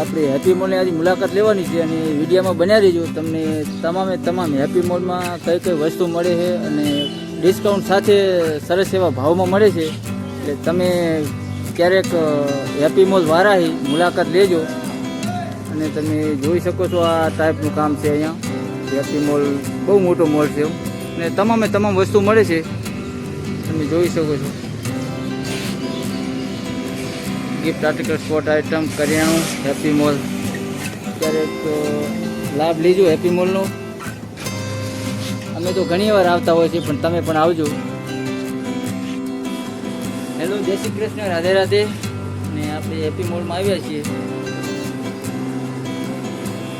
આપણે હેપી મોલની આજે મુલાકાત લેવાની છે અને વિડીયોમાં બન્યા રહેજો. તમને તમામે તમામ હેપી મોલમાં કઈ કઈ વસ્તુ મળે છે અને ડિસ્કાઉન્ટ સાથે સરસ એવા ભાવમાં મળે છે. એટલે તમે ક્યારેક હેપી મોલ વારાહી મુલાકાત લેજો. અને તમે જોઈ શકો છો આ ટાઈપનું કામ છે અહીંયા. હેપી મોલ બહુ મોટો મોલ છે અને તમામે તમામ વસ્તુ મળે છે. તમે જોઈ શકો છો. ગિફ્ટ આર્ટિકલ સ્પોર્ટ આઇટમ કરિયાણું હેપી મોલ અત્યારે અ, લાભ લીજો હેપી મોલનો અમે તો ઘણી વાર આવતા હોય છે પણ તમે પણ આવજો. હેલો જય શ્રી કૃષ્ણ રાધે રાધે. ને આપણે હેપી મોલમાં આવ્યા છીએ.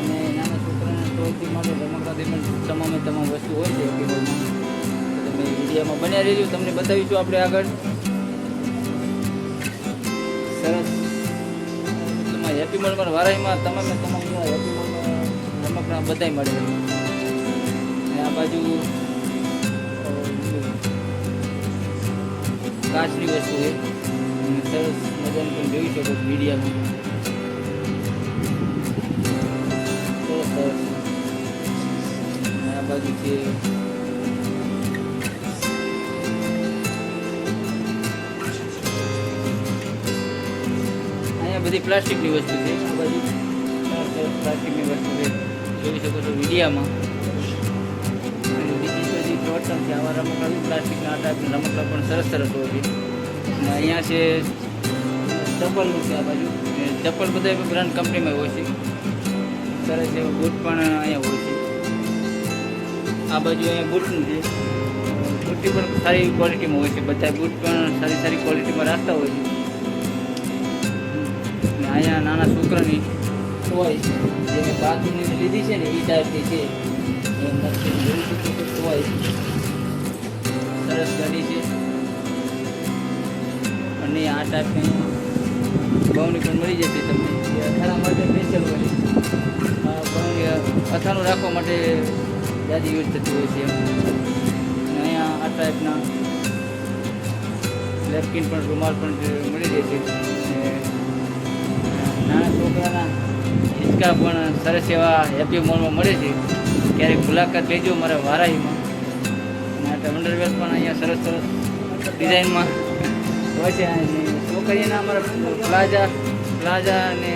અને નાના છોકરાના ટોયથી માટે રમકડા પણ તમામે તમામ વસ્તુ હોય છે હેપી મોલમાં તમે વિડીયોમાં બન્યા રહેજો. તમને બતાવીશું આપણે આગળ. સરસ. તમારે હેપી મોલમાં વારાહીમાં તમામે તમામ હેપી મોલમાં રમકડા બધાય મળે અને આ બાજુ કાચની વસ્તુ છે. સરસ મજાનું પણ જોઈ શકો મીડિયામાં. સરસ. સરસ આ બાજુ છે બધી પ્લાસ્ટિકની વસ્તુ છે. આ સરસ પ્લાસ્ટિકની વસ્તુ છે. જોઈ શકો છો મીડિયામાં બધી પ્રોટન છે. આવા રમકડા પ્લાસ્ટિકના આટા રમકડા પણ સરસ સરસ હોય છે. અને અહીંયા છે ચપ્પલનું છે આ બાજુ. ચપ્પલ બધા બ્રાન્ડ કંપનીમાં હોય છે. સરસ એવું બૂટ પણ અહીંયા હોય છે. આ બાજુ અહીંયા બૂટનું છે. બૂટની પણ સારી ક્વોલિટીમાં હોય છે. બધા બૂટ પણ સારી સારી ક્વોલિટીમાં રાખતા હોય છે. અહીંયા નાના છોકરાની ટોય જે મેં લીધી છે ને એ ટાઈપની છે. છો. સરસ ગાડી છે. અને આ ટાઈપની બહુની પણ મળી જશે તમને. અથાણા માટે સ્પેશિયલ બહુની અથાણું રાખવા માટે યાદી યુઝ થતી હોય છે અહીંયા આ ટાઈપના લેપકિન પણ રૂમાલ પણ મળી જાય નાના છોકરાના હિંચકા પણ સરસ એવા હેપી મોલમાં મળે છે. ક્યારેક મુલાકાત લેજો મારા અને આ અંડરવેર પણ અહીંયા સરસ સરસ ડિઝાઇનમાં હોય છે. છોકરીના અમારા પ્લાઝા પ્લાઝા અને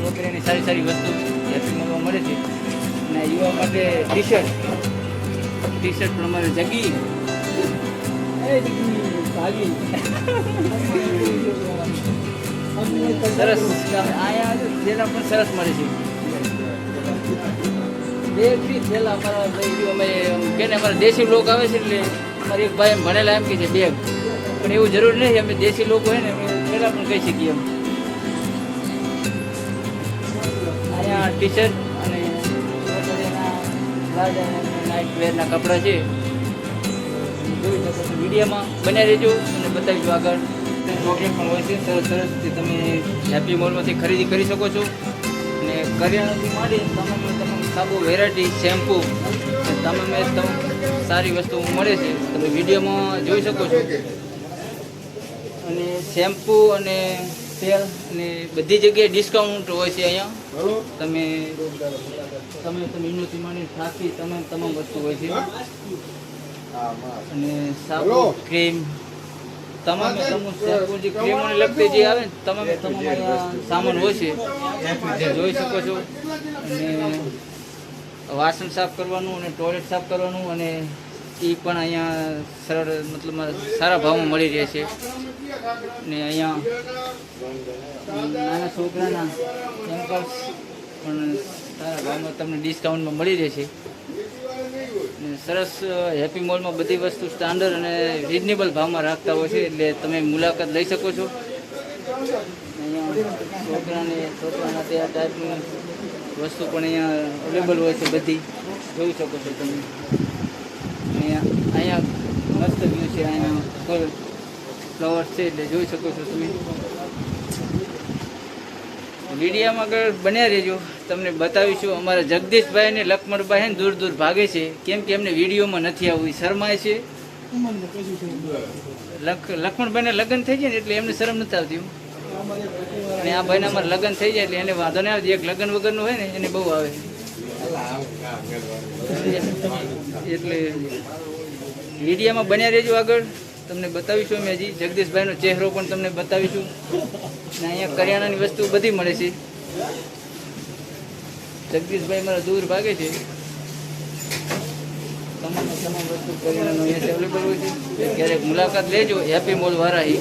છોકરીની સારી સારી વસ્તુ હેપી મોલમાં મળે છે. અને યુવા માટે ટી શર્ટ ટી શર્ટ પણ અમારે જગી, ભાગી. સરસ. આયા થેલા પણ સરસ મળે છે. બેગ બી થેલા અમારા અમે કે અમારા દેશી લોકો આવે છે એટલે અમારે એક ભાઈ ભણેલા એમ કે છે બેગ. પણ એવું જરૂર નહીં અમે દેશી લોકો હોય ને, અમે થેલા પણ કહી શકીએ એમ. અહીંયા ટી શર્ટ અને નાઇટ વેરના કપડાં છે. જોઈ શકો વિડીયોમાં બન્યા રહેજો અને બતાવીશું આગળ. ચોકલેટ પણ હોય છે. સરસ સરસ જે તમે હેપી મોલમાંથી ખરીદી કરી શકો છો. અને કરિયાણાથી માંડી તમામ તમામ સાબુ વેરાયટી શેમ્પુ તમામે તમામ સારી વસ્તુ મળે છે. તમે વિડીયોમાં જોઈ શકો છો. અને શેમ્પુ અને તેલ અને બધી જગ્યાએ ડિસ્કાઉન્ટ હોય છે અહીંયા. તમે તમે તમે ઇનોથી માંડી થાકી તમામ તમામ વસ્તુ હોય છે. અને સાબુ ક્રીમ તમામે તમામ શાકભાજી જે ક્રીમોને લગતી જે આવે ને તમામે તમામ સામાન હોય છે. જે જોઈ શકો છો. અને વાસણ સાફ કરવાનું અને ટોયલેટ સાફ કરવાનું અને એ પણ અહીંયા સરળ મતલબ સારા ભાવમાં મળી રહે છે. ને અહીંયા નાના છોકરાના કેમ્પસ પણ સારા ભાવમાં તમને ડિસ્કાઉન્ટમાં મળી રહેશે. સરસ હેપી મોલમાં બધી વસ્તુ સ્ટાન્ડર્ડ અને રિઝનેબલ ભાવમાં રાખતા હોય છે, એટલે તમે મુલાકાત લઈ શકો છો. અહીંયા છોકરાને, છોકરાના તે આ ટાઈપની વસ્તુ પણ અહીંયા અવેલેબલ હોય છે બધી. જોઈ શકો છો તમે. અહીંયા અહીંયા મસ્ત વ્યૂ છે અહીંયા ફૂલ ફ્લાવર્સ છે, એટલે જોઈ શકો છો તમે. વિડીયામાં આગળ બન્યા રહેજો. તમને બતાવીશું, અમારા જગદીશભાઈ અને લક્ષ્મણભાઈ દૂર દૂર ભાગે છે. કેમ કે એમને વિડીયોમાં નથી આવવું શરમાય છે. લક્ષ્મણભાઈને લગ્ન થઈ જાય ને એટલે એમને શરમ નથી આવતી અને આ ભાઈના અમારે લગ્ન થઈ જાય એટલે એને વાંધો નહીં આવતી. એક લગ્ન વગરનું હોય ને, એને બહુ આવે. એટલે મીડિયામાં બન્યા રહેજો આગળ. તમને બતાવીશું અમે હજી. જગદીશભાઈનો ચહેરો પણ તમને બતાવીશું. ને અહીંયા કરિયાણાની વસ્તુ બધી મળે છે. જગદીશભાઈ મારા દૂર ભાગે છે. તમામ તમામ વસ્તુ કરિયાણાનું અહીંયા અવેલેબલ હોય છે. ક્યારેક મુલાકાત લેજો. Happy mall Varahi.